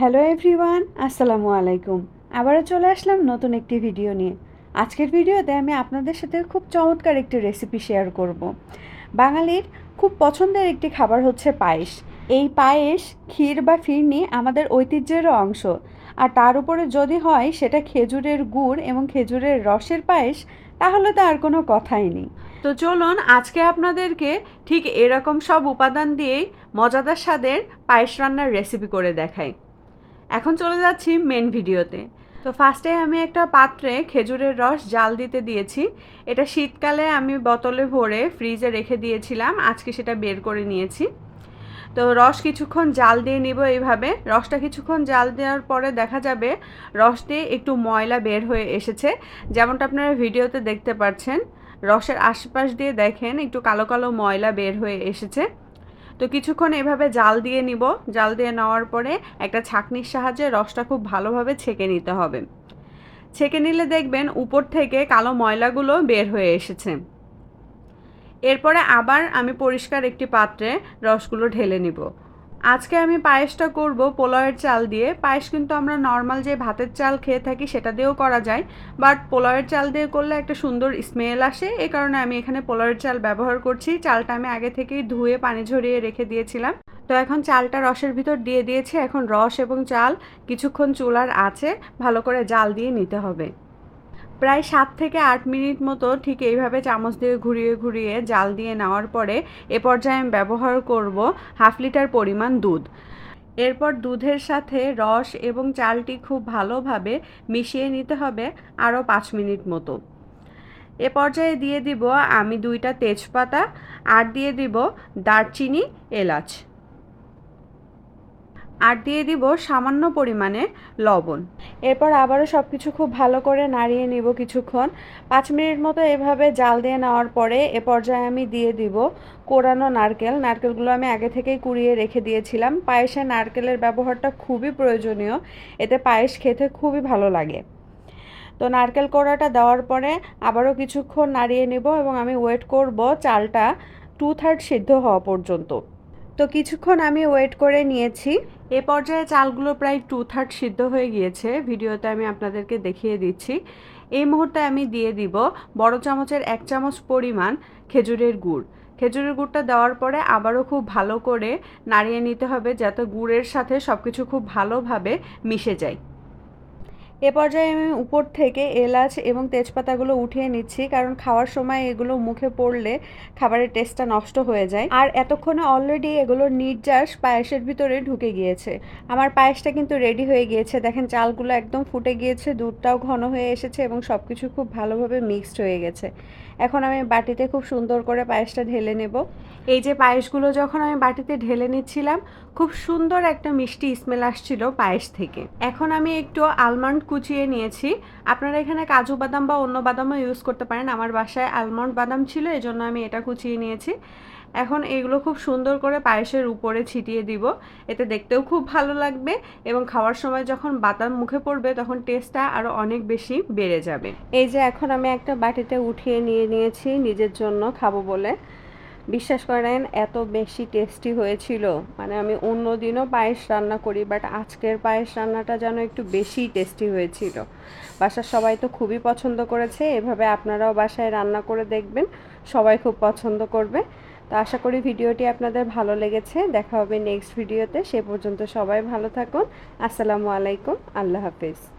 Hello everyone আসসালামু আলাইকুম। আবারও চলে আসলাম নতুন একটি ভিডিও নিয়ে। আজকের ভিডিওতে আমি আপনাদের সাথে খুব চমৎকার একটি রেসিপি শেয়ার করব। বাঙালির খুব পছন্দের একটি খাবার হচ্ছে পায়েস। এই পায়েস, ক্ষীর বা ফিরনি আমাদের ঐতিহ্যেরও অংশ। আর তার উপরে যদি হয় সেটা খেজুরের গুড় এবং খেজুরের রসের পায়েস, তাহলে তো আর কোনো কথাই নেই। তো চলুন আজকে আপনাদেরকে ঠিক এরকম সব উপাদান দিয়েই মজাদার স্বাদের পায়েস রান্নার রেসিপি করে দেখাই। এখন চলে যাচ্ছি মেন ভিডিওতে। তো ফার্স্টে আমি একটা পাত্রে খেজুরের রস জাল দিতে দিয়েছি। এটা শীতকালে আমি বোতলে ভরে ফ্রিজে রেখে দিয়েছিলাম, আজকে সেটা বের করে নিয়েছি। তো রস কিছুক্ষণ জাল দিয়ে নিব এইভাবে। রসটা কিছুক্ষণ জাল দেওয়ার পরে দেখা যাবে রস দিয়ে একটু ময়লা বের হয়ে এসেছে। যেমনটা আপনারা ভিডিওতে দেখতে পাচ্ছেন, রসের আশপাশ দিয়ে দেখেন একটু কালো কালো ময়লা বের হয়ে এসেছে। তো কিছুক্ষণ এভাবে জাল দিয়ে নিব। জাল দিয়ে নেওয়ার পরে একটা ছাঁকনির সাহায্যে রসটা খুব ভালোভাবে ছেঁকে নিতে হবে। ছেঁকে নিলে দেখবেন উপর থেকে কালো ময়লাগুলো বের হয়ে এসেছে। এরপরে আবার আমি পরিষ্কার একটি পাত্রে রসগুলো ঢেলে নিব। আজকে আমি পায়েসটা করব পোলাওয়ের চাল দিয়ে। পায়েস কিন্তু আমরা নর্মাল যে ভাতের চাল খেয়ে থাকি সেটা দিয়েও করা যায়। বাট পোলাওয়ের চাল দিয়ে করলে একটা সুন্দর স্মেল আসে। এই কারণে আমি এখানে পোলাওয়ের চাল ব্যবহার করছি। চালটা আমি আগে থেকেই ধুয়ে, পানি ঝরিয়ে রেখে দিয়েছিলাম। তো এখন চালটা রসের ভিতর দিয়ে দিয়েছি। এখন রস এবং চাল কিছুক্ষণ চুলার আছে। ভালো করে জাল দিয়ে নিতে হবে। প্রায় সাত থেকে আট মিনিট মতো ঠিক এইভাবে চামচ দিয়ে ঘুরিয়ে ঘুরিয়ে জাল দিয়ে নেওয়ার পরে এ পর্যায়ে আমি ব্যবহার করব হাফ লিটার পরিমাণ দুধ। এরপর দুধের সাথে রস এবং চালটি খুব ভালোভাবে মিশিয়ে নিতে হবে আরও পাঁচ মিনিট মতো। এ পর্যায়ে দিয়ে দিব আমি দুইটা তেজপাতা, আর দিয়ে দিব দারচিনি, এলাচ। আর দিয়ে দিব সামান্য পরিমাণে লবণ। এরপর আবারও সব কিছু খুব ভালো করে নাড়িয়ে নিব কিছুক্ষণ। পাঁচ মিনিট মতো এভাবে জাল দিয়ে নেওয়ার পরে এ পর্যায়ে আমি দিয়ে দিব কোরানো নারকেল। নারকেলগুলো আমি আগে থেকেই কুড়িয়ে রেখে দিয়েছিলাম। পায়েসে নারকেলের ব্যবহারটা খুবই প্রয়োজনীয়। এতে পায়েস খেতে খুবই ভালো লাগে। তো নারকেল কোড়াটা দেওয়ার পরে আবারও কিছুক্ষণ নাড়িয়ে নেব এবং আমি ওয়েট করব চালটা টু থার্ড সিদ্ধ হওয়া পর্যন্ত। তো কিছুক্ষণ আমি ওয়েট করে নিয়েছি। এ পর্যায়ে চালগুলো প্রায় টু থার্ড সিদ্ধ হয়ে গিয়েছে। ভিডিওতে আমি আপনাদেরকে দেখিয়ে দিচ্ছি। এই মুহূর্তে আমি দিয়ে দিব বড় চামচের এক চামচ পরিমাণ খেজুরের গুড়। খেজুরের গুড়টা দেওয়ার পরে আবারও খুব ভালো করে নাড়িয়ে নিতে হবে যাতে গুড়ের সাথে সব কিছু খুব ভালোভাবে মিশে যায়। এ পর্যায়ে আমি উপর থেকে এলাচ এবং তেজপাতাগুলো উঠিয়ে নিচ্ছি, কারণ খাওয়ার সময় এগুলো মুখে পড়লে খাবারের টেস্টটা নষ্ট হয়ে যায়। আর এতক্ষণে অলরেডি এগুলোর নির্যাস পায়েসের ভিতরে ঢুকে গিয়েছে। আমার পায়েসটা কিন্তু রেডি হয়ে গিয়েছে। দেখেন চালগুলো একদম ফুটে গিয়েছে, দুধটাও ঘন হয়ে এসেছে এবং সব কিছু খুব ভালোভাবে মিক্সড হয়ে গেছে। এখন আমি বাটিতে খুব সুন্দর করে পায়েসটা ঢেলে নেব। এই যে পায়েসগুলো যখন আমি বাটিতে ঢেলে নিচ্ছিলাম, খুব সুন্দর একটা মিষ্টি স্মেল আসছিল পায়েস থেকে। এখন আমি একটু আলমন্ড কুচিয়ে নিয়েছি। আপনারা এখানে কাজু বাদাম বা অন্য বাদামও ইউজ করতে পারেন। আমার বাসায় আলমন্ড বাদাম ছিল এই জন্য আমি এটা কুচিয়ে নিয়েছি। এখন এগুলো খুব সুন্দর করে পায়েসের উপরে ছিটিয়ে দিব। এতে দেখতেও খুব ভালো লাগবে এবং খাওয়ার সময় যখন বাদাম মুখে পড়বে, তখন টেস্টটা আরও অনেক বেশি বেড়ে যাবে। এই যে এখন আমি একটা বাটিতে উঠিয়ে নিয়ে নিয়েছি, নিজের জন্য খাব বলে। বিশ্বাস করেন, এত বেশি টেস্টি হয়েছিল। মানে আমি অন্য দিনও পায়েস রান্না করি বাট আজকের পায়েস রান্নাটা যেন একটু বেশি টেস্টি হয়েছিল। বাসার সবাই তো খুবই পছন্দ করেছে, এভাবে আপনারাও বাসায় রান্না করে দেখবেন, সবাই খুব পছন্দ করবে। তো আশা করি ভিডিওটি আপনাদের ভালো লেগেছে, দেখা হবে নেক্সট ভিডিওতে সে পর্যন্ত সবাই ভালো থাকুন, আসসালামু আলাইকুম, আল্লাহ হাফিজ।